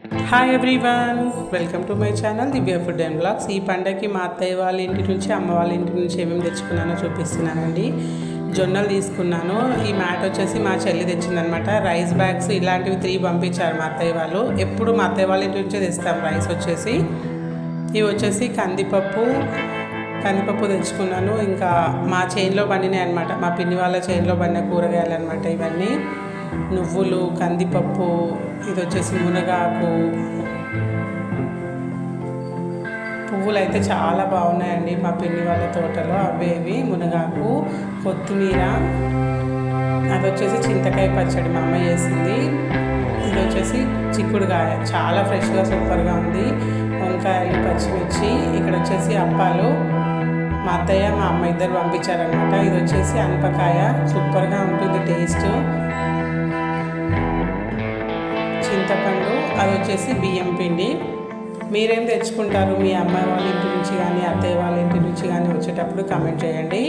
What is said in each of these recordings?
Hi everyone welcome to my channel Divya food and blogs ఈ పండగకి మా అత్తయ్య వాళ్ళ ఇంటి నుంచి అమ్మ వాళ్ళ ఇంటి నుంచి ఏమేమి తెచ్చుకున్నానో చూపిస్తున్నానండి. జొన్నలు తీసుకున్నాను. ఈ మ్యాట్ వచ్చేసి మా చెల్లి తెచ్చిందనమాట రైస్ బ్యాగ్స్ ఇలాంటివి త్రీ పంపించారు మా అత్తయ్య వాళ్ళు. ఎప్పుడు మా అత్తయ్య వాళ్ళ ఇంటి నుంచే తెస్తాం రైస్ వచ్చేసి. ఇవి వచ్చేసి కందిపప్పు కందిపప్పు తెచ్చుకున్నాను. ఇంకా మా చేనులో పండినాయి అనమాట మా పిన్ని వాళ్ళ చేనులో పండిన కూరగాయలు అనమాట ఇవన్నీ. నువ్వులు కందిపప్పు ఇది వచ్చేసి మునగాకు. పువ్వులు అయితే చాలా బాగున్నాయండి మా పిన్ని వాళ్ళ తోటలో. అవేవి మునగాకు కొత్తిమీర. అది వచ్చేసి చింతకాయ పచ్చడి మా అమ్మ చేసింది. ఇది వచ్చేసి చిక్కుడుకాయ. చాలా ఫ్రెష్గా సూపర్గా ఉంది. వంకాయలు పచ్చిమిర్చి ఇక్కడ వచ్చేసి అప్పాలు. మా అత్తయ్య మా అమ్మ ఇద్దరు పంపించారనమాట ఇది వచ్చేసి అనపకాయ సూపర్గా టేస్ట్ చింతపండు అది వచ్చేసి బియ్యం పిండి. మీరేం తెచ్చుకుంటారు? మీ అమ్మాయి వాళ్ళ ఇంటి నుంచి కానీ అత్తయ్య వాళ్ళ ఇంటి నుంచి కానీ వచ్చేటప్పుడు కమెంట్ చేయండి.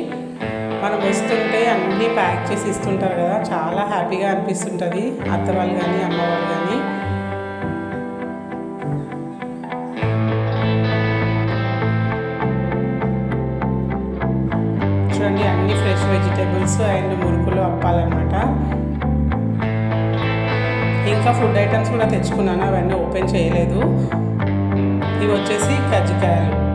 మనం వస్తుంటే అన్నీ ప్యాక్ చేసి ఇస్తుంటారు కదా చాలా హ్యాపీగా అనిపిస్తుంటుంది. అత్త వాళ్ళు కానీ అమ్మ వాళ్ళు కానీ. చూడండి అన్ని ఫ్రెష్ వెజిటేబుల్స్ అండ్ మురుకులు అప్పాలన్నమాట ఇంకా ఫుడ్ ఐటమ్స్ కూడా తెచ్చుకున్నాను అవన్నీ ఓపెన్ చేయలేదు. ఇవి వచ్చేసి కజ్జికాయలు.